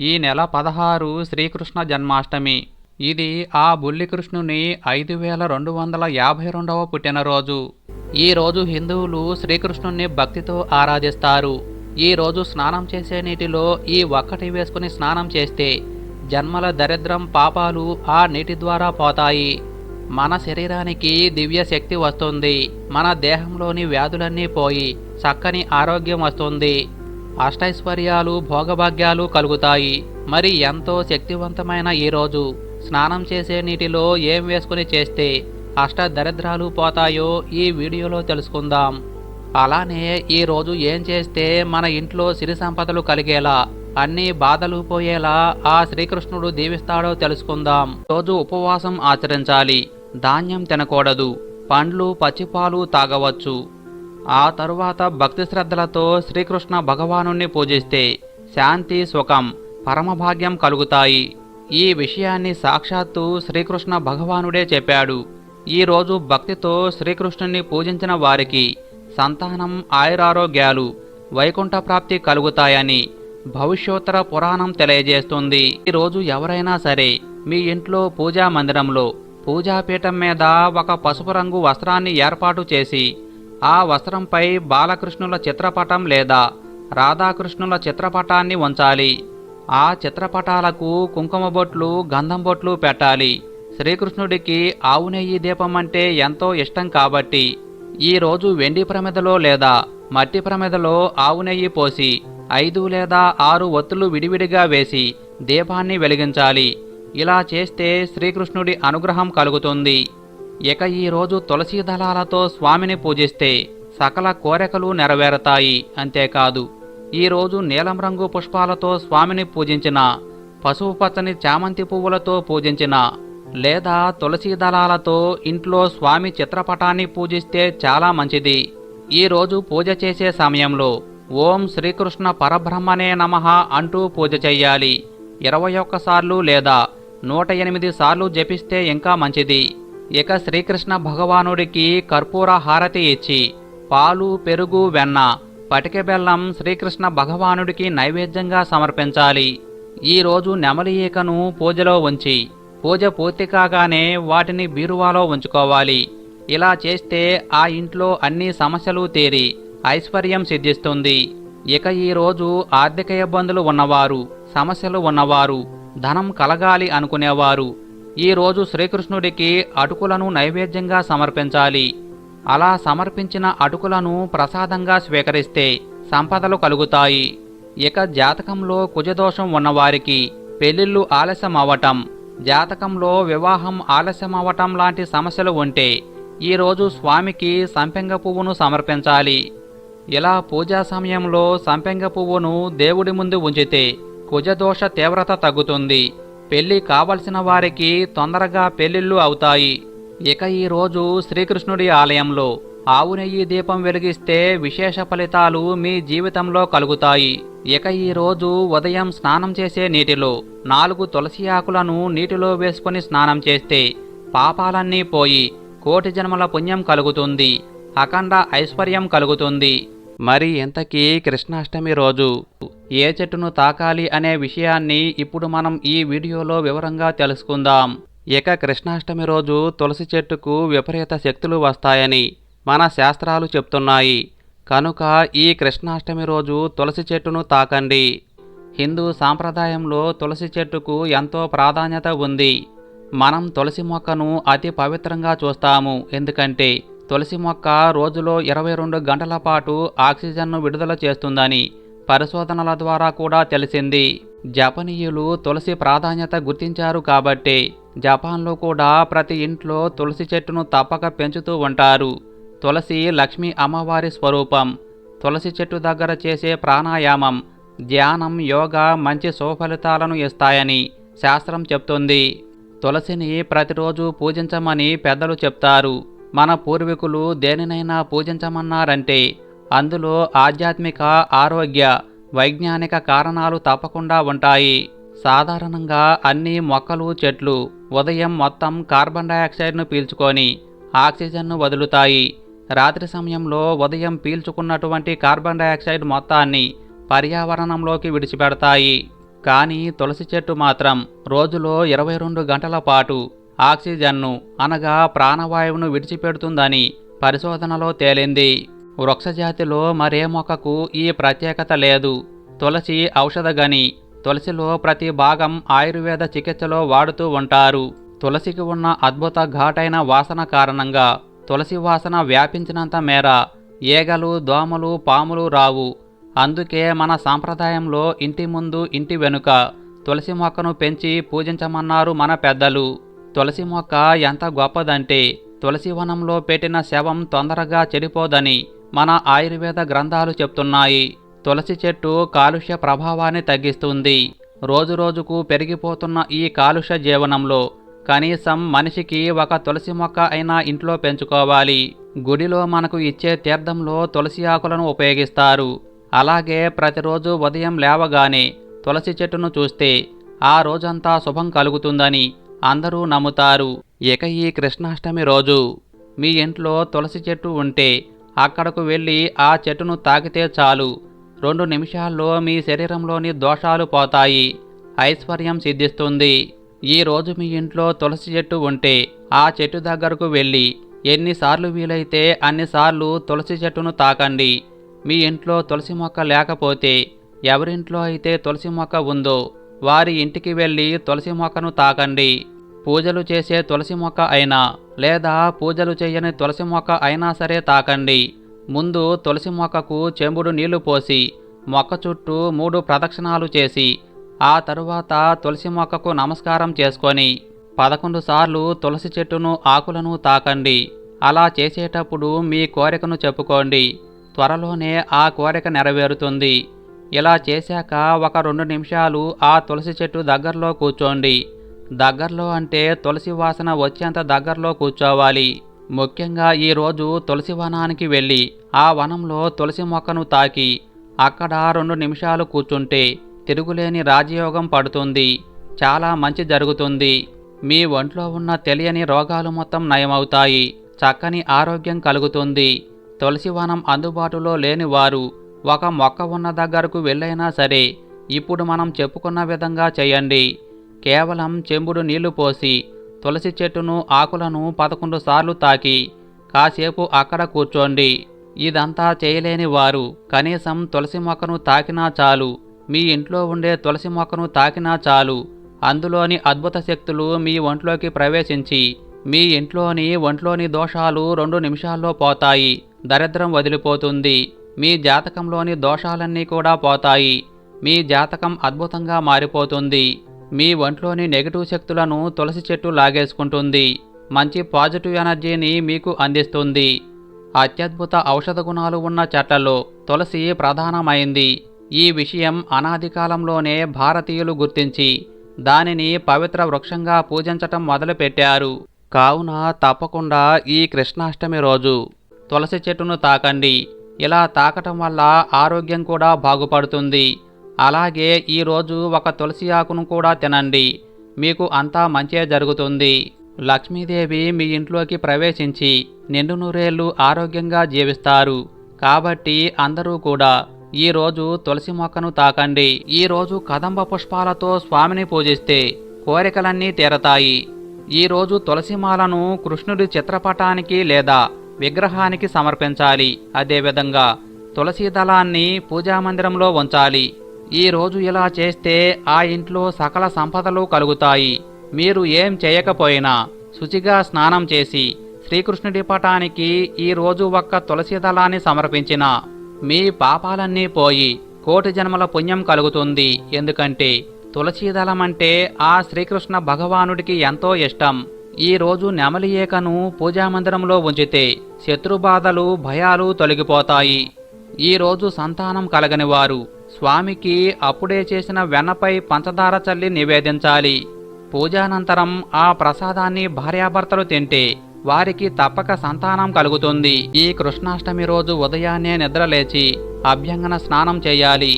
ఈ నెల పదహారు శ్రీకృష్ణ జన్మాష్టమి. ఇది ఆ బుల్లికృష్ణుని ఐదు వేల రెండు వందల యాభై రెండవ పుట్టినరోజు. ఈ రోజు హిందువులు శ్రీకృష్ణుని భక్తితో ఆరాధిస్తారు. ఈ రోజు స్నానం చేసే నీటిలో ఈ ఒక్కటి వేసుకుని స్నానం చేస్తే జన్మల దరిద్రం పాపాలు ఆ నీటి ద్వారా పోతాయి. మన శరీరానికి దివ్య శక్తి వస్తుంది. మన దేహంలోని వ్యాధులన్నీ పోయి చక్కని ఆరోగ్యం వస్తుంది. అష్టైశ్వర్యాలు భోగభాగ్యాలు కలుగుతాయి. మరి ఎంతో శక్తివంతమైన ఈ రోజు? స్నానం చేసే నీటిలో ఏం వేసుకుని చేస్తే అష్ట దరిద్రాలు పోతాయో ఈ వీడియోలో తెలుసుకుందాం. అలానే ఈ రోజు ఏం చేస్తే మన ఇంట్లో సిరి సంపదలు కలిగేలా అన్ని బాధలు పోయేలా ఆ శ్రీకృష్ణుడు దీవిస్తాడో తెలుసుకుందాం. రోజు ఉపవాసం ఆచరించాలి. ధాన్యం తినకూడదు. పండ్లు పచ్చిపాలు తాగవచ్చు. ఆ తరువాత భక్తి శ్రద్ధలతో శ్రీకృష్ణ భగవానుణ్ణి పూజిస్తే శాంతి సుఖం పరమభాగ్యం కలుగుతాయి. ఈ విషయాన్ని సాక్షాత్తు శ్రీకృష్ణ భగవానుడే చెప్పాడు. ఈరోజు భక్తితో శ్రీకృష్ణుని పూజించిన వారికి సంతానం ఆయురారోగ్యాలు వైకుంఠ ప్రాప్తి కలుగుతాయని భవిష్యోత్తర పురాణం తెలియజేస్తుంది. ఈరోజు ఎవరైనా సరే మీ ఇంట్లో పూజా మందిరంలో పూజాపీఠం మీద ఒక పసుపు రంగు వస్త్రాన్ని ఏర్పాటు చేసి ఆ వస్త్రంపై బాలకృష్ణుల చిత్రపటం లేదా రాధాకృష్ణుల చిత్రపటాన్ని ఉంచాలి ఆ చిత్రపటాలకు కుంకుమ బొట్లు గంధం బొట్లు పెట్టాలి. శ్రీకృష్ణుడికి ఆవు నెయ్యి దీపం అంటే ఎంతో ఇష్టం కాబట్టి ఈ రోజు వెండి ప్రమిదలో లేదా మట్టి ప్రమిదలో ఆవు నెయ్యి పోసి ఐదు లేదా ఆరు ఒత్తులు విడివిడిగా వేసి దీపాన్ని వెలిగించాలి. ఇలా చేస్తే శ్రీకృష్ణుడి అనుగ్రహం కలుగుతుంది. ఇక ఈరోజు తులసీ తులసి దళాలతో స్వామిని పూజిస్తే సకల కోరికలు నెరవేరతాయి అంతేకాదు. ఈ రోజు నీలం రంగు పుష్పాలతో స్వామిని పూజించిన పసుపు పచ్చని చామంతి పువ్వులతో పూజించిన లేదా తులసి దళాలతో ఇంట్లో స్వామి చిత్రపటాన్ని పూజిస్తే చాలా మంచిది. ఈరోజు పూజ చేసే సమయంలో ఓం శ్రీకృష్ణ పరబ్రహ్మనే నమః అంటూ పూజ చెయ్యాలి. ఇరవై ఒక్కసార్లు లేదా నూట ఎనిమిది సార్లు జపిస్తే ఇంకా మంచిది. ఇక శ్రీకృష్ణ భగవానుడికి కర్పూర హారతి ఇచ్చి పాలు పెరుగు వెన్న పటిక బెల్లం శ్రీకృష్ణ భగవానుడికి నైవేద్యంగా సమర్పించాలి. ఈరోజు నెమలి ఈకను పూజలో ఉంచి పూజ పూర్తి కాగానే వాటిని బీరువాలో ఉంచుకోవాలి. ఇలా చేస్తే ఆ ఇంట్లో అన్ని సమస్యలు తీరి ఐశ్వర్యం సిద్ధిస్తుంది. ఇక ఈరోజు ఆర్థిక ఇబ్బందులు ఉన్నవారు సమస్యలు ఉన్నవారు ధనం కలగాలి అనుకునేవారు ఈరోజు శ్రీకృష్ణుడికి అటుకులను నైవేద్యంగా సమర్పించాలి. అలా సమర్పించిన అటుకులను ప్రసాదంగా స్వీకరిస్తే సంపదలు కలుగుతాయి. ఇక జాతకంలో కుజదోషం ఉన్నవారికి పెళ్ళిళ్ళు ఆలస్యం అవ్వటం జాతకంలో వివాహం ఆలస్యం అవ్వటం లాంటి సమస్యలు ఉంటే ఈరోజు స్వామికి సంపెంగ పువ్వును సమర్పించాలి. ఇలా పూజా సమయంలో సంపెంగ పువ్వును దేవుడి ముందు ఉంచితే కుజదోష తీవ్రత తగ్గుతుంది. పెళ్ళి కావలసిన వారికి తొందరగా పెళ్ళిళ్ళు అవుతాయి. ఇక ఈ రోజు శ్రీకృష్ణుడి ఆలయంలో ఆవు నెయ్యి దీపం వెలిగిస్తే విశేష ఫలితాలు మీ జీవితంలో కలుగుతాయి. ఇక ఈరోజు ఉదయం స్నానం చేసే నీటిలో నాలుగు తులసి ఆకులను నీటిలో వేసుకొని స్నానం చేస్తే పాపాలన్నీ పోయి కోటి జన్మల పుణ్యం కలుగుతుంది. అఖండ ఐశ్వర్యం కలుగుతుంది. మరి ఇంతకీ కృష్ణాష్టమి రోజు ఏ చెట్టును తాకాలి అనే విషయాన్ని ఇప్పుడు మనం ఈ వీడియోలో వివరంగా తెలుసుకుందాం. ఇక కృష్ణాష్టమి రోజు తులసి చెట్టుకు విపరీత శక్తులు వస్తాయని మన శాస్త్రాలు చెప్తున్నాయి. కనుక ఈ కృష్ణాష్టమి రోజు తులసి చెట్టును తాకండి. హిందూ సాంప్రదాయంలో తులసి చెట్టుకు ఎంతో ప్రాధాన్యత ఉంది. మనం తులసి మొక్కను అతి పవిత్రంగా చూస్తాము. ఎందుకంటే తులసి మొక్క రోజులో ఇరవై రెండు గంటల పాటు ఆక్సిజన్ను విడుదల చేస్తుందని పరిశోధనల ద్వారా కూడా తెలిసింది. జపనీయులు తులసి ప్రాధాన్యత గుర్తించారు కాబట్టి జపాన్లో కూడా ప్రతి ఇంట్లో తులసి చెట్టును తప్పక పెంచుతూ ఉంటారు. తులసి లక్ష్మీ అమ్మవారి స్వరూపం తులసి చెట్టు దగ్గర చేసే ప్రాణాయామం ధ్యానం యోగా మంచి సుఫలితాలను ఇస్తాయని శాస్త్రం చెప్తుంది. తులసిని ప్రతిరోజు పూజించమని పెద్దలు చెప్తారు. మన పూర్వీకులు దేనినైనా పూజించమన్నారంటే అందులో ఆధ్యాత్మిక ఆరోగ్య వైజ్ఞానిక కారణాలు తప్పకుండా ఉంటాయి. సాధారణంగా అన్ని మొక్కలు చెట్లు ఉదయం మొత్తం కార్బన్ డయాక్సైడ్ను పీల్చుకొని ఆక్సిజన్ను వదులుతాయి. రాత్రి సమయంలో ఉదయం పీల్చుకున్నటువంటి కార్బన్ డయాక్సైడ్ మొత్తాన్ని పర్యావరణంలోకి విడిచిపెడతాయి. కానీ తులసి చెట్టు మాత్రం రోజులో ఇరవై రెండు గంటల పాటు ఆక్సిజన్ను అనగా ప్రాణవాయువును విడిచిపెడుతుందని పరిశోధనలో తేలింది. వృక్షజాతిలో మరే మొక్కకు ఈ ప్రత్యేకత లేదు. తులసి ఔషధగని తులసిలో ప్రతి భాగం ఆయుర్వేద చికిత్సలో వాడుతూ ఉంటారు. తులసికి ఉన్న అద్భుత ఘాటైన వాసన కారణంగా తులసి వాసన వ్యాపించినంత మేర ఈగలు దోమలు పాములు రావు. అందుకే మన సాంప్రదాయంలో ఇంటి ముందు ఇంటి వెనుక తులసి మొక్కను పెంచి పూజించమన్నారు మన పెద్దలు. తులసి మొక్క ఎంత గొప్పదంటే తులసి వనంలో పెట్టిన శవం తొందరగా చెడిపోదని మన ఆయుర్వేద గ్రంథాలు చెప్తున్నాయి. తులసి చెట్టు కాలుష్య ప్రభావాన్ని తగ్గిస్తుంది. రోజురోజుకు పెరిగిపోతున్న ఈ కాలుష్య జీవనంలో కనీసం మనిషికి ఒక తులసి మొక్క అయినా ఇంట్లో పెంచుకోవాలి. గుడిలో మనకు ఇచ్చే తీర్థంలో తులసి ఆకులను ఉపయోగిస్తారు. అలాగే ప్రతిరోజు ఉదయం లేవగానే తులసి చెట్టును చూస్తే ఆ రోజంతా శుభం కలుగుతుందని అందరూ నమ్ముతారు. ఇక ఈ కృష్ణాష్టమి రోజు మీ ఇంట్లో తులసి చెట్టు ఉంటే అక్కడకు వెళ్ళి ఆ చెట్టును తాకితే చాలు. రెండు నిమిషాల్లో మీ శరీరంలోని దోషాలు పోతాయి. ఐశ్వర్యం సిద్ధిస్తుంది. ఈ రోజు మీ ఇంట్లో తులసి చెట్టు ఉంటే ఆ చెట్టు దగ్గరకు వెళ్ళి ఎన్నిసార్లు వీలైతే అన్నిసార్లు తులసి చెట్టును తాకండి. మీ ఇంట్లో తులసి మొక్క లేకపోతే ఎవరింట్లో అయితే తులసి మొక్క ఉందో వారి ఇంటికి వెళ్ళి తులసి మొక్కను తాకండి పూజలు చేసే తులసి మొక్క అయినా లేదా పూజలు చేయని తులసి మొక్క అయినా సరే తాకండి ముందు తులసి మొక్కకు చెంబుడు నీళ్ళు పోసి మొక్క చుట్టూ మూడు ప్రదక్షిణాలు చేసి ఆ తరువాత తులసి మొక్కకు నమస్కారం చేసుకొని పదకొండు సార్లు తులసి చెట్టును ఆకులను తాకండి అలా చేసేటప్పుడు మీ కోరికను చెప్పుకోండి. త్వరలోనే ఆ కోరిక నెరవేరుతుంది. ఇలా చేశాక ఒక రెండు నిమిషాలు ఆ తులసి చెట్టు దగ్గరలో కూర్చోండి. దగ్గరలో అంటే తులసి వాసన వచ్చేంత దగ్గరలో కూర్చోవాలి. ముఖ్యంగా ఈరోజు తులసి వనానికి వెళ్ళి ఆ వనంలో తులసి మొక్కను తాకి అక్కడ రెండు నిమిషాలు కూర్చుంటే తిరుగులేని రాజయోగం పడుతుంది. చాలా మంచి జరుగుతుంది. మీ ఒంట్లో ఉన్న తెలియని రోగాలు మొత్తం నయమవుతాయి. చక్కని ఆరోగ్యం కలుగుతుంది. తులసి వనం అందుబాటులో లేని వారు ఒక మొక్క ఉన్న దగ్గరకు వెళ్ళైనా సరే ఇప్పుడు మనం చెప్పుకున్న విధంగా చేయండి. కేవలం చెంబుడు నీళ్ళు పోసి తులసి చెట్టును ఆకులను పదకొండు సార్లు తాకి కాసేపు అక్కడ కూర్చోండి. ఇదంతా చేయలేని వారు కనీసం తులసి మొక్కను తాకినా చాలు. మీ ఇంట్లో ఉండే తులసి మొక్కను తాకినా చాలు. అందులోని అద్భుత శక్తులు మీ ఒంట్లోకి ప్రవేశించి మీ ఇంట్లోని ఒంట్లోని దోషాలు రెండు నిమిషాల్లో పోతాయి. దరిద్రం వదిలిపోతుంది. మీ జాతకంలోని దోషాలన్నీ కూడా పోతాయి. మీ జాతకం అద్భుతంగా మారిపోతుంది. మీ ఒంట్లోని నెగిటివ్ శక్తులను తులసి చెట్టు లాగేసుకుంటుంది. మంచి పాజిటివ్ ఎనర్జీని మీకు అందిస్తుంది. అత్యద్భుత ఔషధ గుణాలు ఉన్న చెట్లలో తులసి ప్రధానమైంది. ఈ విషయం అనాది కాలంలోనే భారతీయులు గుర్తించి దానిని పవిత్ర వృక్షంగా పూజించటం మొదలుపెట్టారు. కావున తప్పకుండా ఈ కృష్ణాష్టమి రోజు తులసి చెట్టును తాకండి. ఇలా తాకటం వల్ల ఆరోగ్యం కూడా బాగుపడుతుంది. అలాగే ఈరోజు ఒక తులసి ఆకును కూడా తినండి. మీకు అంతా మంచే జరుగుతుంది. లక్ష్మీదేవి మీ ఇంట్లోకి ప్రవేశించి నిండు నూరేళ్ళు ఆరోగ్యంగా జీవిస్తారు. కాబట్టి అందరూ కూడా ఈ రోజు తులసి మొక్కను తాకండి. ఈ రోజు కదంబ పుష్పాలతో స్వామిని పూజిస్తే కోరికలన్నీ తీరతాయి. ఈ రోజు తులసిమాలను కృష్ణుడి చిత్రపటానికి లేదా విగ్రహానికి సమర్పించాలి. అదేవిధంగా తులసీదళాన్ని పూజామందిరంలో ఉంచాలి. ఈ రోజు ఇలా చేస్తే ఆ ఇంట్లో సకల సంపదలు కలుగుతాయి. మీరు ఏం చేయకపోయినా శుచిగా స్నానం చేసి శ్రీకృష్ణుడి పటానికి ఈరోజు ఒక్క తులసీదళాన్ని సమర్పించిన మీ పాపాలన్నీ పోయి కోటి జన్మల పుణ్యం కలుగుతుంది. ఎందుకంటే తులసీదళం అంటే ఆ శ్రీకృష్ణ భగవానుడికి ఎంతో ఇష్టం. ఈరోజు నెమలి ఏకను పూజామందిరంలో ఉంచితే శత్రుబాధలు భయాలు తొలగిపోతాయి. ఈ రోజు సంతానం కలగని వారు స్వామికి అప్పుడే చేసిన వెన్నపై పంచదార చల్లి నివేదించాలి. పూజానంతరం ఆ ప్రసాదాన్ని భార్యాభర్తలు తింటే వారికి తప్పక సంతానం కలుగుతుంది. ఈ కృష్ణాష్టమి రోజు ఉదయాన్నే నిద్రలేచి అభ్యంగన స్నానం చేయాలి.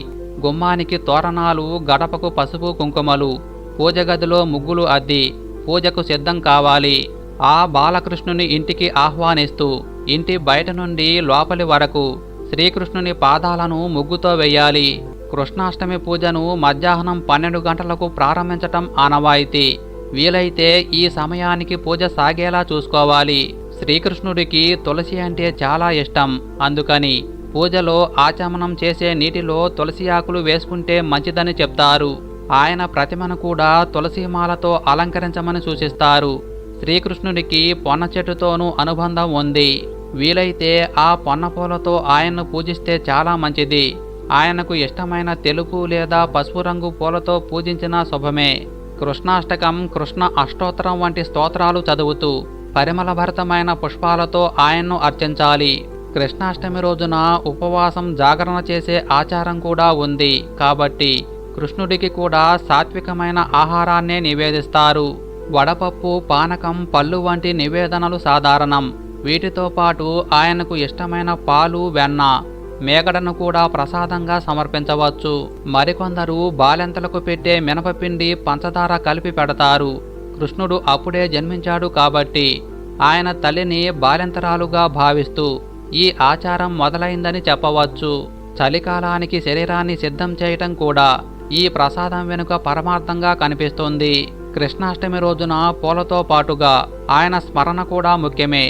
గుమ్మానికి తోరణాలు గడపకు పసుపు కుంకుమలు పూజ గదిలో ముగ్గులు అద్ది పూజకు సిద్ధం కావాలి. ఆ బాలకృష్ణుని ఇంటికి ఆహ్వానిస్తూ ఇంటి బయట నుండి లోపలి వరకు శ్రీకృష్ణుని పాదాలను ముగ్గుతో వెయ్యాలి కృష్ణాష్టమి పూజను మధ్యాహ్నం పన్నెండు గంటలకు ప్రారంభించటం ఆనవాయితీ. వీలైతే ఈ సమయానికి పూజ సాగేలా చూసుకోవాలి. శ్రీకృష్ణుడికి తులసి అంటే చాలా ఇష్టం. అందుకని పూజలో ఆచమనం చేసే నీటిలో తులసి ఆకులు వేసుకుంటే మంచిదని చెప్తారు. ఆయన ప్రతిమను కూడా తులసిమాలతో అలంకరించమని సూచిస్తారు. శ్రీకృష్ణుడికి పొన్న చెట్టుతోనూ అనుబంధం ఉంది. వీలైతే ఆ పొన్న పూలతో ఆయన్ను పూజిస్తే చాలా మంచిది. ఆయనకు ఇష్టమైన తెలుపు లేదా పసుపు రంగు పూలతో పూజించిన శుభమే. కృష్ణాష్టకం కృష్ణ అష్టోత్తరం వంటి స్తోత్రాలు చదువుతూ పరిమళభరితమైన పుష్పాలతో ఆయన్ను అర్చించాలి. కృష్ణాష్టమి రోజున ఉపవాసం జాగరణ చేసే ఆచారం కూడా ఉంది. కాబట్టి కృష్ణుడికి కూడా సాత్వికమైన ఆహారాన్నే నివేదిస్తారు. వడపప్పు పానకం పళ్ళు వంటి నివేదనలు సాధారణం. వీటితో పాటు ఆయనకు ఇష్టమైన పాలు వెన్న మేగడను కూడా ప్రసాదంగా సమర్పించవచ్చు. మరికొందరు బాలెంతలకు పెట్టే మినపపిండి పంచదార కలిపి పెడతారు. కృష్ణుడు అప్పుడే జన్మించాడు కాబట్టి ఆయన తల్లిని బాలెంతరాలుగా భావిస్తూ ఈ ఆచారం మొదలైందని చెప్పవచ్చు. చలికాలానికి శరీరాన్ని సిద్ధం చేయటం కూడా ఈ ప్రసాదం వెనుక పరమార్థంగా కనిపిస్తుంది. కృష్ణాష్టమి రోజున పూలతో పాటుగా ఆయన స్మరణ కూడా ముఖ్యమే.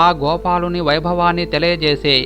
ఆ గోపాలుని వైభవాన్ని తెలియజేసే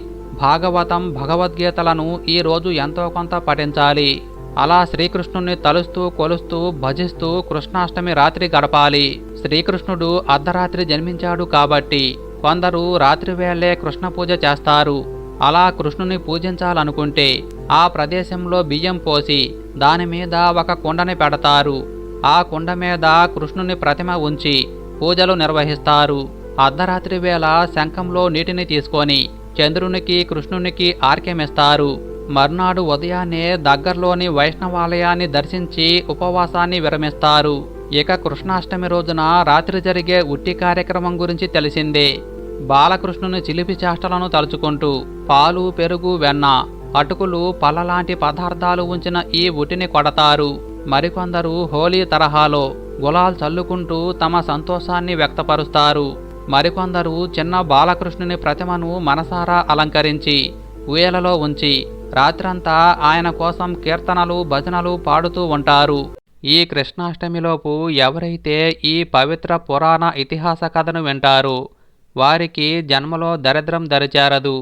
భాగవతం భగవద్గీతలను ఈ రోజు ఎంతో కొంత పఠించాలి. అలా శ్రీకృష్ణుణ్ణి తలుస్తూ కొలుస్తూ భజిస్తూ కృష్ణాష్టమి రాత్రి గడపాలి. శ్రీకృష్ణుడు అర్ధరాత్రి జన్మించాడు కాబట్టి కొందరు రాత్రివేళే కృష్ణ పూజ చేస్తారు. అలా కృష్ణుని పూజించాలనుకుంటే ఆ ప్రదేశంలో బియ్యం పోసి దాని మీద ఒక కుండని పెడతారు. ఆ కుండ మీద కృష్ణుని ప్రతిమ ఉంచి పూజలు నిర్వహిస్తారు. అర్ధరాత్రి వేళ శంఖంలో నీటిని తీసుకొని చంద్రునికి కృష్ణునికి ఆర్కెమిస్తారు మర్నాడు ఉదయాన్నే దగ్గరలోని వైష్ణవాలయాన్ని దర్శించి ఉపవాసాన్ని విరమిస్తారు. ఇక కృష్ణాష్టమి రోజున రాత్రి జరిగే ఉట్టి కార్యక్రమం గురించి తెలిసిందే. బాలకృష్ణుని చిలిపి చేష్టలను తలుచుకుంటూ పాలు పెరుగు వెన్న అటుకులు పలలాంటి పదార్థాలు ఉంచిన ఈ ఉటిని కొడతారు. మరికొందరు హోలీ తరహాలో గులాల్ చల్లుకుంటూ తమ సంతోషాన్ని వ్యక్తపరుస్తారు. మరికొందరు చిన్న బాలకృష్ణుని ప్రతిమను మనసారా అలంకరించి ఊయలలో ఉంచి రాత్రంతా ఆయన కోసం కీర్తనలు భజనలు పాడుతూ ఉంటారు. ఈ కృష్ణాష్టమిలోపు ఎవరైతే ఈ పవిత్ర పురాణ ఇతిహాస కథను వింటారో వారికి జన్మలో దరిద్రం దరిచేరదు.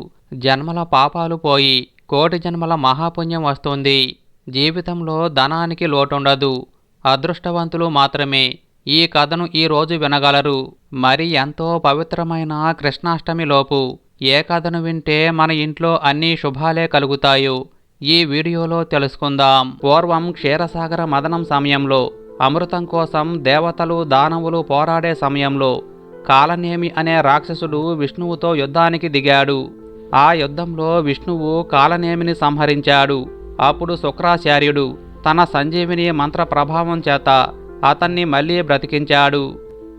జన్మల పాపాలు పోయి కోటి జన్మల మహాపుణ్యం వస్తుంది. జీవితంలో ధనానికి లోటుండదు. అదృష్టవంతులు మాత్రమే. ఈ కథను ఈ రోజు వినగలరు. మరి ఎంతో పవిత్రమైన కృష్ణాష్టమిలోపు ఏ కథను వింటే మన ఇంట్లో అన్ని శుభాలే కలుగుతాయో ఈ వీడియోలో తెలుసుకుందాం. పూర్వం క్షీరసాగర మదనం సమయంలో అమృతం కోసం దేవతలు దానవులు పోరాడే సమయంలో కాలనేమి అనే రాక్షసుడు విష్ణువుతో యుద్ధానికి దిగాడు. ఆ యుద్ధంలో విష్ణువు కాలనేమిని సంహరించాడు. అప్పుడు శుక్రాచార్యుడు తన సంజీవిని మంత్ర ప్రభావం చేత అతన్ని మళ్ళీ బ్రతికించాడు.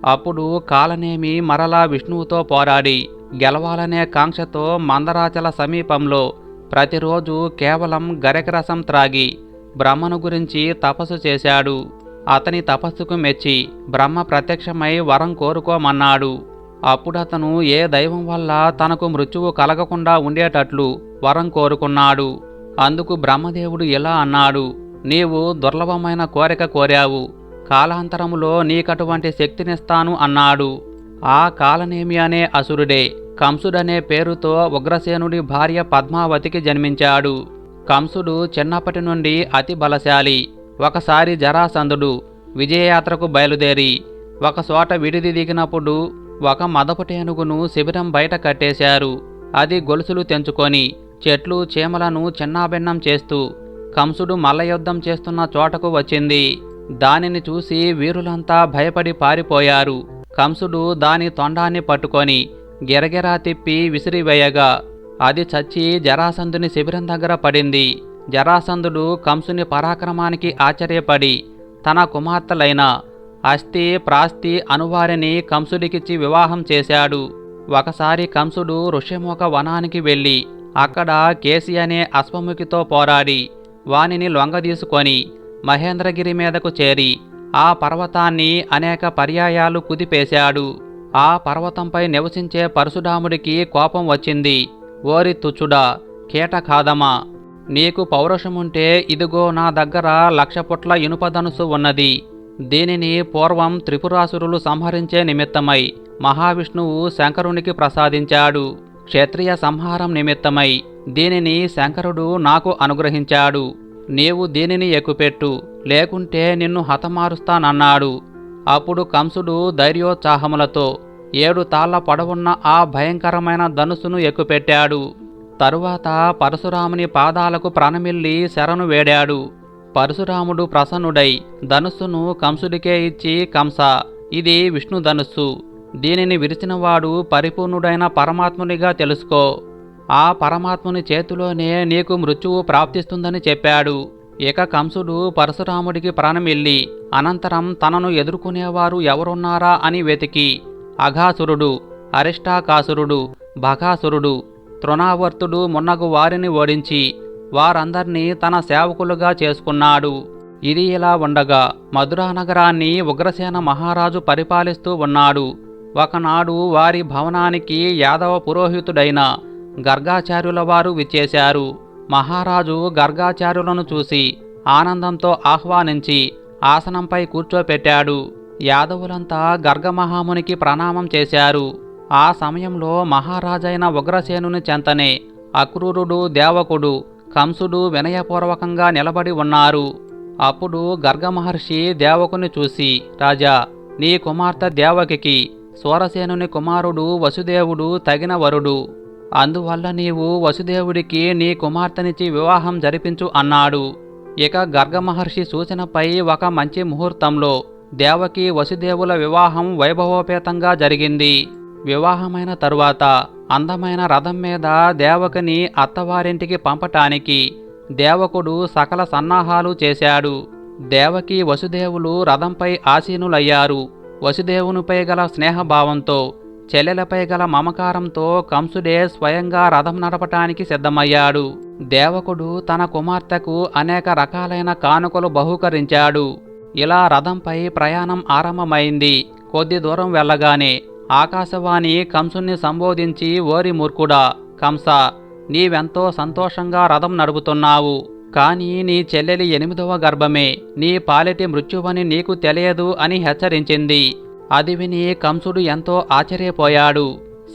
అప్పుడు కాలనేమి మరలా విష్ణువుతో పోరాడి గెలవాలనే కాంక్షతో మందరాచల సమీపంలో ప్రతిరోజు కేవలం గరకరసం త్రాగి బ్రహ్మను గురించి తపస్సు చేశాడు. అతని తపస్సుకు మెచ్చి బ్రహ్మ ప్రత్యక్షమై వరం కోరుకోమన్నాడు. అప్పుడు అతను ఏ దైవం వల్ల తనకు మృత్యువు కలగకుండా ఉండేటట్లు వరం కోరుకున్నాడు. అందుకు బ్రహ్మదేవుడు ఇలా అన్నాడు నీవు దుర్లభమైన కోరిక కోరావు. కాలాంతరములో నీకటువంటి శక్తినిస్తాను అన్నాడు. ఆ కాలనేమి అనే అసురుడే. కంసుడనే పేరుతో ఉగ్రసేనుడి భార్య పద్మావతికి జన్మించాడు. కంసుడు చిన్నప్పటి నుండి అతి బలశాలి. ఒకసారి జరాసంధుడు విజయయాత్రకు బయలుదేరి ఒక చోట విడిది దిగినప్పుడు ఒక మదపుటేనుగును శిబిరం బయట కట్టేశారు. అది గొలుసులు తెంచుకొని చెట్లు చీమలను చిన్నాభిన్నం చేస్తూ కంసుడు మల్లయుద్ధం చేస్తున్న చోటకు వచ్చింది. దానిని చూసి వీరులంతా భయపడి పారిపోయారు. కంసుడు దాని తొండాన్ని పట్టుకొని గిరగిరా తిప్పి విసిరివేయగా అది చచ్చి జరాసంధుని శిబిరం దగ్గర పడింది. జరాసంధుడు కంసుని పరాక్రమానికి ఆశ్చర్యపడి తన కుమార్తెలైన అస్థి ప్రాస్తి అనువారిని కంసుడికిచ్చి వివాహం చేశాడు. ఒకసారి కంసుడు ఋషిముఖ వనానికి వెళ్ళి అక్కడ కేసి అనే అశ్వముఖితో పోరాడి వానిని లొంగదీసుకొని మహేంద్రగిరి మీదకు చేరి ఆ పర్వతాన్ని అనేక పర్యాయాలు కుదిపేశాడు. ఆ పర్వతంపై నివసించే పరశురాముడికి కోపం వచ్చింది. ఓరి తుచ్చుడా కీటకాదమా! నీకు పౌరుషముంటే ఇదిగో నా దగ్గర లక్ష పుట్ల ఇనుపధనుసు ఉన్నది. దీనిని పూర్వం త్రిపురాసురులు సంహరించే నిమిత్తమై మహావిష్ణువు శంకరునికి ప్రసాదించాడు. క్షత్రియ సంహారం నిమిత్తమై దీనిని శంకరుడు నాకు అనుగ్రహించాడు. నీవు దీనిని ఎక్కుపెట్టు లేకుంటే నిన్ను హతమారుస్తానన్నాడు. అప్పుడు కంసుడు ధైర్యోత్సాహములతో ఏడు తాళ్ళ పొడవున్న ఆ భయంకరమైన ధనుసును ఎక్కుపెట్టాడు. తరువాత పరశురాముని పాదాలకు ప్రాణమిల్లి శరణు వేడాడు. పరశురాముడు ప్రసన్నుడై ధనుస్సును కంసుడికే ఇచ్చి కంస ఇది విష్ణు ధనుస్సు. దీనిని విరిచినవాడు పరిపూర్ణుడైన పరమాత్మునిగా తెలుసుకో. ఆ పరమాత్ముని చేతిలోనే నీకు మృత్యువు ప్రాప్తిస్తుందని చెప్పాడు. ఇక కంసుడు పరశురాముడికి ప్రాణమిల్లి అనంతరం తనను ఎదుర్కొనేవారు ఎవరున్నారా అని వెతికి. అఘాసురుడు అరిష్టాకాసురుడు భగాసురుడు తృణావర్తుడు మున్నగు వారిని ఓడించి వారందర్నీ తన సేవకులుగా చేసుకున్నాడు. ఇది ఇలా ఉండగా మధురా నగరాన్ని ఉగ్రసేన మహారాజు పరిపాలిస్తూ ఉన్నాడు. ఒకనాడు వారి భవనానికి యాదవ పురోహితుడైన గర్గాచార్యుల వారు విచ్చేశారు. మహారాజు గర్గాచార్యులను చూసి ఆనందంతో ఆహ్వానించి ఆసనంపై కూర్చోపెట్టాడు. యాదవులంతా గర్గమహామునికి ప్రణామం చేశారు. ఆ సమయంలో మహారాజైన ఉగ్రసేనుని చెంతనే అక్రూరుడు దేవకుడు కంసుడు వినయపూర్వకంగా నిలబడి ఉన్నారు. అప్పుడు గర్గమహర్షి దేవకుని చూసి రాజా నీ కుమార్తె దేవకికి సూరసేనుని కుమారుడు వసుదేవుడు తగిన వరుడు. అందువల్ల నీవు వసుదేవుడికి నీ కుమార్తెనిచ్చి వివాహం జరిపించు అన్నాడు. ఇక గర్గమహర్షి సూచనపై ఒక మంచి ముహూర్తంలో దేవకి వసుదేవుల వివాహం వైభవోపేతంగా జరిగింది. వివాహమైన తరువాత అందమైన రథం మీద దేవకని అత్తవారింటికి పంపటానికి దేవకుడు సకల సన్నాహాలు చేశాడు. దేవకి వసుదేవులు రథంపై ఆసీనులయ్యారు. వసుదేవునిపై గల స్నేహభావంతో చెల్లెలపై గల మమకారంతో కంసుడే స్వయంగా రథం నడపటానికి సిద్ధమయ్యాడు. దేవకుడు తన కుమార్తెకు అనేక రకాలైన కానుకలు బహుకరించాడు. ఇలా రథంపై ప్రయాణం ఆరంభమైంది. కొద్ది దూరం వెళ్ళగానే ఆకాశవాణి కంసుణ్ణి సంబోధించి ఓరి మూర్ఖుడా కంస నీవెంతో సంతోషంగా రథం నడుపుతున్నావు కానీ నీ చెల్లెలి ఎనిమిదవ గర్భమే నీ పాలిటి మృత్యువని నీకు తెలియదు అని హెచ్చరించింది. అది విని కంసుడు ఎంతో ఆశ్చర్యపోయాడు.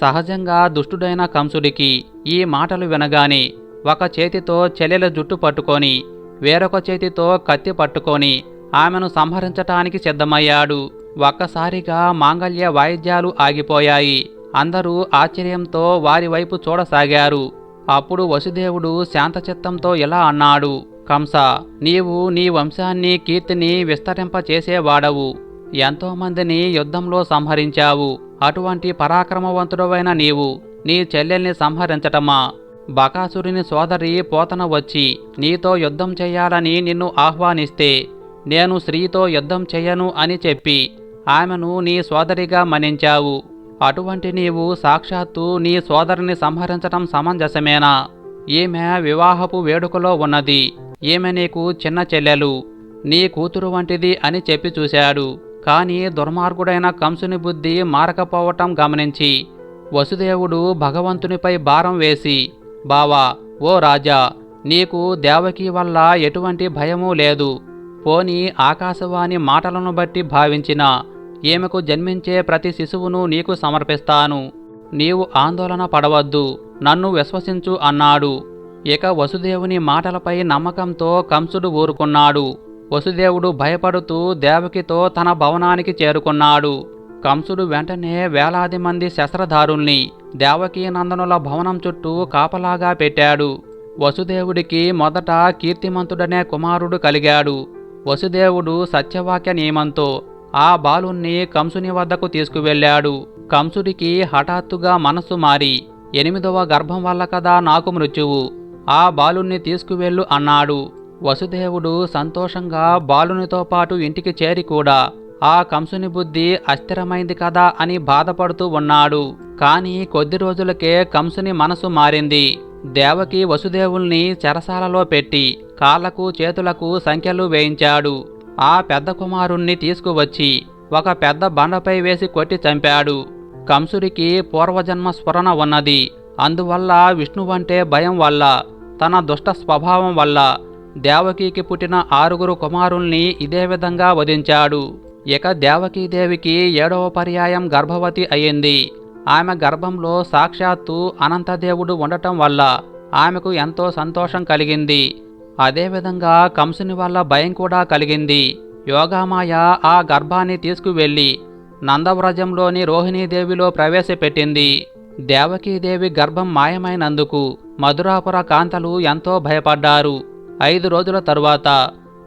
సహజంగా దుష్టుడైన కంసుడికి ఈ మాటలు వినగానే ఒక చేతితో చెల్లెల జుట్టు పట్టుకొని వేరొక చేతితో కత్తి పట్టుకొని ఆమెను సంహరించటానికి సిద్ధమయ్యాడు. ఒక్కసారిగా మాంగళ్య వాయిద్యాలు ఆగిపోయాయి. అందరూ ఆశ్చర్యంతో వారి వైపు చూడసాగారు. అప్పుడు వసుదేవుడు శాంతచిత్తంతో ఇలా అన్నాడు కంస నీవు నీ వంశాన్ని కీర్తిని విస్తరింపచేసేవాడవు. ఎంతోమందిని యుద్ధంలో సంహరించావు. అటువంటి పరాక్రమవంతుడవైన నీవు. నీ చెల్లెల్ని సంహరించటమా? బకాసురుని సోదరి పోతన వచ్చి నీతో యుద్ధం చేయాలని నిన్ను ఆహ్వానిస్తే నేను స్త్రీతో యుద్ధం చెయ్యను అని చెప్పి ఆమెను నీ సోదరిగా మన్నించావు. అటువంటి నీవు సాక్షాత్తు నీ సోదరిని సంహరించటం సమంజసమేనా? ఈమె వివాహపు వేడుకలో ఉన్నది. ఈమె నీకు చిన్న చెల్లెలు. నీ కూతురు వంటిది అని చెప్పి చూశాడు. కాని దుర్మార్గుడైన కంసుని బుద్ధి మారకపోవటం గమనించి వసుదేవుడు భగవంతునిపై భారం వేసి బావా ఓ రాజా నీకు దేవకి వల్ల ఎటువంటి భయమూ లేదు. పోని ఆకాశవాణి మాటలను బట్టి భావించిన ఈమెకు జన్మించే ప్రతి శిశువును నీకు సమర్పిస్తాను. నీవు ఆందోళన పడవద్దు నన్ను విశ్వసించు అన్నాడు. ఇక వసుదేవుని మాటలపై నమ్మకంతో కంసుడు ఊరుకున్నాడు. వసుదేవుడు భయపడుతూ దేవకితో తన భవనానికి చేరుకున్నాడు. కంసుడు వెంటనే వేలాది మంది శస్త్రధారుల్ని దేవకీ నందనుల భవనం చుట్టూ కాపలాగా పెట్టాడు. వసుదేవుడికి మొదట కీర్తిమంతుడనే కుమారుడు కలిగాడు. వసుదేవుడు సత్యవాక్య నియమంతో ఆ బాలుణ్ణి కంసుని వద్దకు తీసుకువెళ్ళాడు. కంసుడికి హఠాత్తుగా మనస్సు మారి ఎనిమిదవ గర్భం వల్ల కదా నాకు మృత్యువు? ఆ బాలుణ్ణి తీసుకువెళ్ళు అన్నాడు. వసుదేవుడు సంతోషంగా బాలునితో పాటు ఇంటికి చేరి కూడా ఆ కంసుని బుద్ధి అస్థిరమైంది కదా అని బాధపడుతూ ఉన్నాడు. కాని కొద్ది రోజులకే కంసుని మనసు మారింది. దేవకి వసుదేవుల్ని చెరసాలలో పెట్టి కాళ్ళకు చేతులకు సంఖ్యలు వేయించాడు. ఆ పెద్ద కుమారుణ్ణి తీసుకువచ్చి ఒక పెద్ద బండపై వేసి కొట్టి చంపాడు. కంసుడికి పూర్వజన్మ స్ఫురణ ఉన్నది. అందువల్ల విష్ణువంటే భయం వల్ల తన దుష్ట స్వభావం వల్ల దేవకీకి పుట్టిన ఆరుగురు కుమారుల్ని ఇదే విధంగా వధించాడు. ఇక దేవకీదేవికి ఏడవ పర్యాయం గర్భవతి అయ్యింది ఆమె గర్భంలో సాక్షాత్తు అనంతదేవుడు ఉండటం వల్ల ఆమెకు ఎంతో సంతోషం కలిగింది. అదేవిధంగా కంసుని వల్ల భయం కూడా కలిగింది. యోగామాయ ఆ గర్భాన్ని తీసుకువెళ్ళి నందవ్రజంలోని రోహిణీదేవిలో ప్రవేశపెట్టింది. దేవకీదేవి గర్భం మాయమైనందుకు మధురాపుర కాంతలు ఎంతో భయపడ్డారు. ఐదు రోజుల తరువాత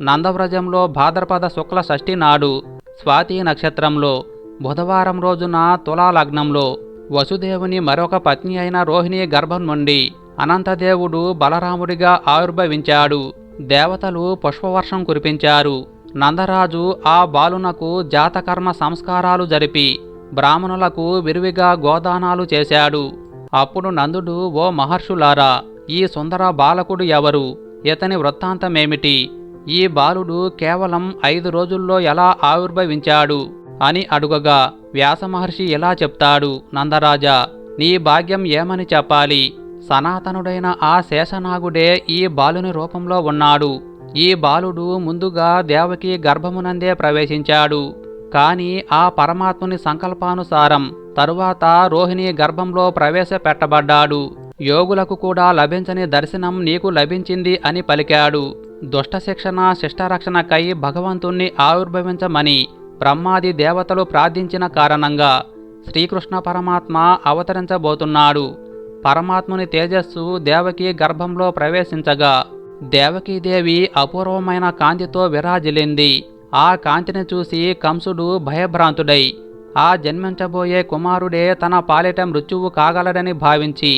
నందవ్రజంలో భాద్రపద శుక్ల షష్ఠి నాడు స్వాతి నక్షత్రంలో బుధవారం రోజున తులా లగ్నంలో వసుదేవుని మరొక పత్ని అయిన రోహిణి గర్భం నుండి అనంతదేవుడు బలరాముడిగా ఆవిర్భవించాడు. దేవతలు పుష్పవర్షం కురిపించారు. నందరాజు ఆ బాలునకు జాతకర్మ సంస్కారాలు జరిపి బ్రాహ్మణులకు విరివిగా గోదానాలు చేశాడు. అప్పుడు నందుడు ఓ మహర్షులారా ఈ సుందర బాలకుడు ఎవరు? ఇతని వృత్తాంతమేమిటి? ఈ బాలుడు కేవలం ఐదు రోజుల్లో ఎలా ఆవిర్భవించాడు? అని అడుగగా వ్యాసమహర్షి ఇలా చెప్తాడు నందరాజా నీ భాగ్యం ఏమని చెప్పాలి? సనాతనుడైన ఆ శేషనాగుడే ఈ బాలుని రూపంలో ఉన్నాడు. ఈ బాలుడు ముందుగా దేవకి గర్భమునందే ప్రవేశించాడు. కాని ఆ పరమాత్ముని సంకల్పానుసారం తరువాత రోహిణి గర్భంలో ప్రవేశపెట్టబడ్డాడు. యోగులకు కూడా లభించని దర్శనం నీకు లభించింది అని పలికాడు. దుష్ట శిక్షణ శిష్టరక్షణకై భగవంతుణ్ణి ఆవిర్భవించమని బ్రహ్మాది దేవతలు ప్రార్థించిన కారణంగా శ్రీకృష్ణ పరమాత్మ అవతరించబోతున్నాడు. పరమాత్ముని తేజస్సు దేవకి గర్భంలో ప్రవేశించగా దేవకీదేవి అపూర్వమైన కాంతితో విరాజిల్లింది. ఆ కాంతిని చూసి కంసుడు భయభ్రాంతుడై ఆ జన్మించబోయే కుమారుడే తన పాలిట మృత్యువు కాగలడని భావించి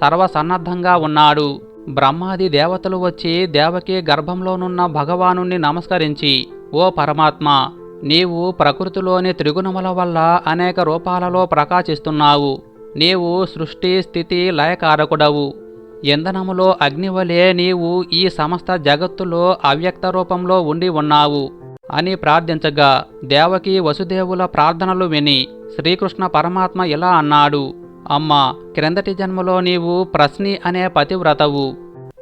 సర్వసన్నద్ధంగా ఉన్నాడు. బ్రహ్మాది దేవతలు వచ్చి దేవకి గర్భంలోనున్న భగవాను నమస్కరించి ఓ పరమాత్మ నీవు ప్రకృతిలోని త్రిగుణముల వల్ల అనేక రూపాలలో ప్రకాశిస్తున్నావు. నీవు సృష్టి స్థితి లయకారకుడవు. ఇంధనములో అగ్నివలే నీవు ఈ సమస్త జగత్తులో అవ్యక్త రూపంలో ఉండి ఉన్నావు అని ప్రార్థించగా దేవకి వసుదేవుల ప్రార్థనలు విని శ్రీకృష్ణ పరమాత్మ ఇలా అన్నాడు అమ్మా క్రిందటి జన్మలో నీవు ప్రశ్ని అనే పతివ్రతవు.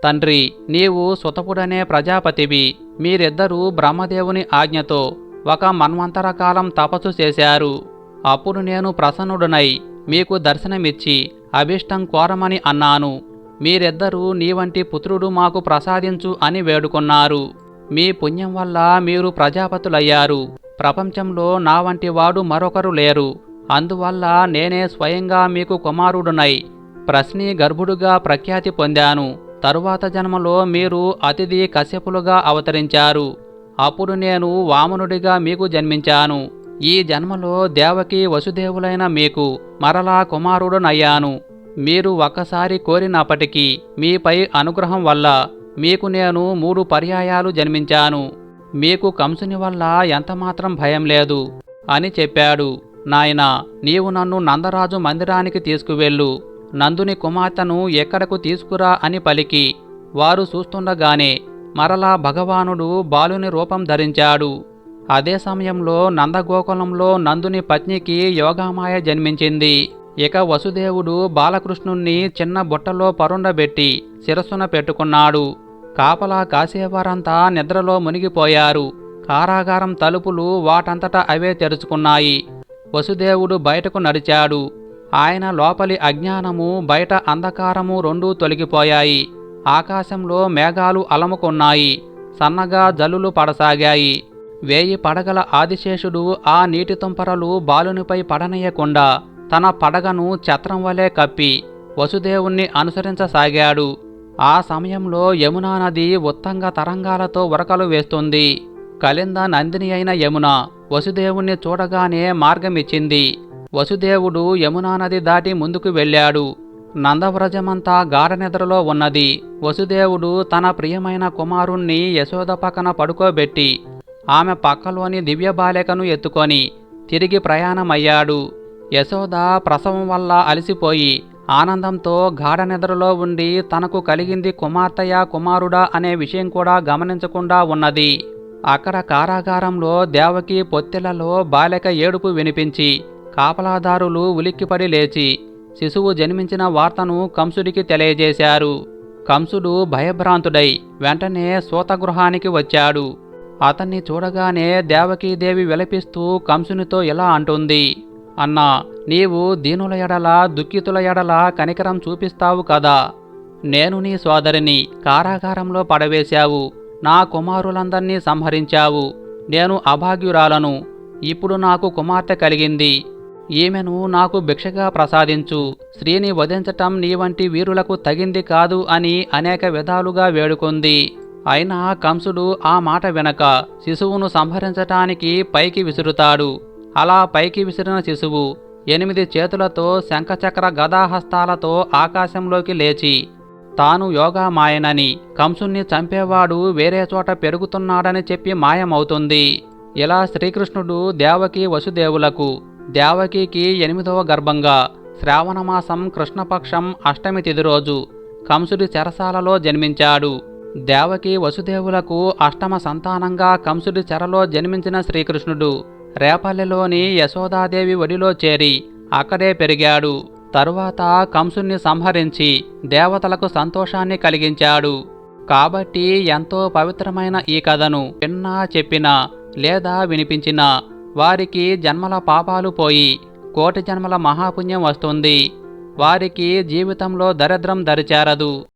తండ్రి నీవు సుతపుడనే ప్రజాపతివి. మీరిద్దరూ బ్రహ్మదేవుని ఆజ్ఞతో ఒక మన్వంతర కాలం తపస్సు చేశారు. అప్పుడు నేను ప్రసన్నుడునై మీకు దర్శనమిచ్చి అభిష్టం కోరమని అన్నాను. మీరిద్దరూ నీ వంటి పుత్రుడు మాకు ప్రసాదించు అని వేడుకున్నారు. మీ పుణ్యం వల్ల మీరు ప్రజాపతులయ్యారు. ప్రపంచంలో నా వంటి వాడు మరొకరు లేరు. అందువల్ల నేనే స్వయంగా మీకు కుమారుడునై ప్రశ్ని గర్భుడుగా ప్రఖ్యాతి పొందాను. తరువాత జన్మలో మీరు అతిథి కశ్యపులుగా అవతరించారు. అప్పుడు నేను వామనుడిగా మీకు జన్మించాను. ఈ జన్మలో దేవకి వసుదేవులైన మీకు మరలా కుమారుడునయ్యాను. మీరు ఒక్కసారి కోరినప్పటికీ మీపై అనుగ్రహం వల్ల మీకు నేను మూడు పర్యాయాలు జన్మించాను. మీకు కంసుని వల్ల ఎంతమాత్రం భయం లేదు అని చెప్పాడు. నాయనా నీవు నన్ను నందరాజు మందిరానికి తీసుకువెళ్ళు. నందుని కుమార్తెను ఎక్కడకు తీసుకురా అని పలికి. వారు చూస్తుండగానే మరలా భగవానుడు బాలుని రూపం ధరించాడు. అదే సమయంలో నందగోకులంలో నందుని పత్నికి యోగామాయ జన్మించింది. ఇక వసుదేవుడు బాలకృష్ణుణ్ణి చిన్న బుట్టలో పరుండబెట్టి శిరస్సున పెట్టుకున్నాడు. కాపలా కాసేవారంతా నిద్రలో మునిగిపోయారు. కారాగారం తలుపులు వాటంతటా అవే తెరుచుకున్నాయి. వసుదేవుడు బయటకు నడిచాడు. ఆయన లోపలి అజ్ఞానము బయట అంధకారము రెండూ తొలగిపోయాయి. ఆకాశంలో మేఘాలు అలముకున్నాయి. సన్నగా జల్లులు పడసాగాయి. వేయి పడగల ఆదిశేషుడు ఆ నీటి తుంపరలు బాలునిపై పడనీయకుండా తన పడగను ఛత్రం వలె కప్పి వసుదేవుణ్ణి అనుసరించసాగాడు. ఆ సమయంలో యమునా నది ఉత్తంగ తరంగాలతో ఉరకలు వేస్తుంది. కలింద నందిని అయిన యమున వసుదేవుణ్ణి చూడగానే మార్గమిచ్చింది. వసుదేవుడు యమునా నది దాటి ముందుకు వెళ్ళాడు. నందవ్రజమంతా గాఢనిద్రలో ఉన్నది. వసుదేవుడు తన ప్రియమైన కుమారుణ్ణి యశోద పక్కన పడుకోబెట్టి ఆమె పక్కలోని దివ్య బాలికను ఎత్తుకొని తిరిగి ప్రయాణమయ్యాడు. యశోద ప్రసవం వల్ల అలసిపోయి ఆనందంతో గాఢనిద్రలో ఉండి తనకు కలిగింది కుమార్తెయా కుమారుడా అనే విషయం కూడా గమనించకుండా ఉన్నది. అక్కడ కారాగారంలో దేవకి పొత్తిలలో బాలిక ఏడుపు వినిపించి కాపలాదారులు ఉలిక్కిపడి లేచి శిశువు జన్మించిన వార్తను కంసుడికి తెలియజేశారు. కంసుడు భయభ్రాంతుడై వెంటనే సూతగృహానికి వచ్చాడు. అతన్ని చూడగానే దేవకీదేవి విలపిస్తూ కంసునితో ఇలా అంటుంది అన్నా నీవు దీనుల ఎడల దుఃఖితుల ఎడల కనికరం చూపిస్తావు కదా. నేను నీ సోదరిని కారాగారంలో పడవేశావు. నా కుమారులందర్నీ సంహరించావు. నేను అభాగ్యురాలను. ఇప్పుడు నాకు కుమార్తె కలిగింది. ఈమెను నాకు భిక్షగా ప్రసాదించు. స్త్రీని వధించటం నీ వంటి వీరులకు తగింది కాదు అని అనేక విధాలుగా వేడుకుంది. అయినా కంసుడు ఆ మాట వెనక శిశువును సంహరించటానికి పైకి విసురుతాడు. అలా పైకి విసిరిన శిశువు ఎనిమిది చేతులతో శంఖచక్ర గదాహస్తాలతో ఆకాశంలోకి లేచి తాను యోగా మాయనని కంసుణ్ణి చంపేవాడు వేరే చోట పెరుగుతున్నాడని చెప్పి మాయమవుతుంది. ఇలా శ్రీకృష్ణుడు దేవకి వసుదేవులకు దేవకికి ఎనిమిదవ గర్భంగా శ్రావణమాసం కృష్ణపక్షం అష్టమి తిదిరోజు కంసుడి చెరసాలలో జన్మించాడు. దేవకి వసుదేవులకు అష్టమ సంతానంగా కంసుడి చెరలో జన్మించిన శ్రీకృష్ణుడు రేపల్లెలోని యశోదాదేవి ఒడిలో చేరి అక్కడే పెరిగాడు. తరువాత కంసుణ్ణి సంహరించి దేవతలకు సంతోషాన్ని కలిగించాడు. కాబట్టి ఎంతో పవిత్రమైన ఈ కథను విన్నా చెప్పినా లేదా వినిపించినా వారికి జన్మల పాపాలు పోయి కోటి జన్మల మహాపుణ్యం వస్తుంది. వారికి జీవితంలో దరిద్రం దరిచేరదు.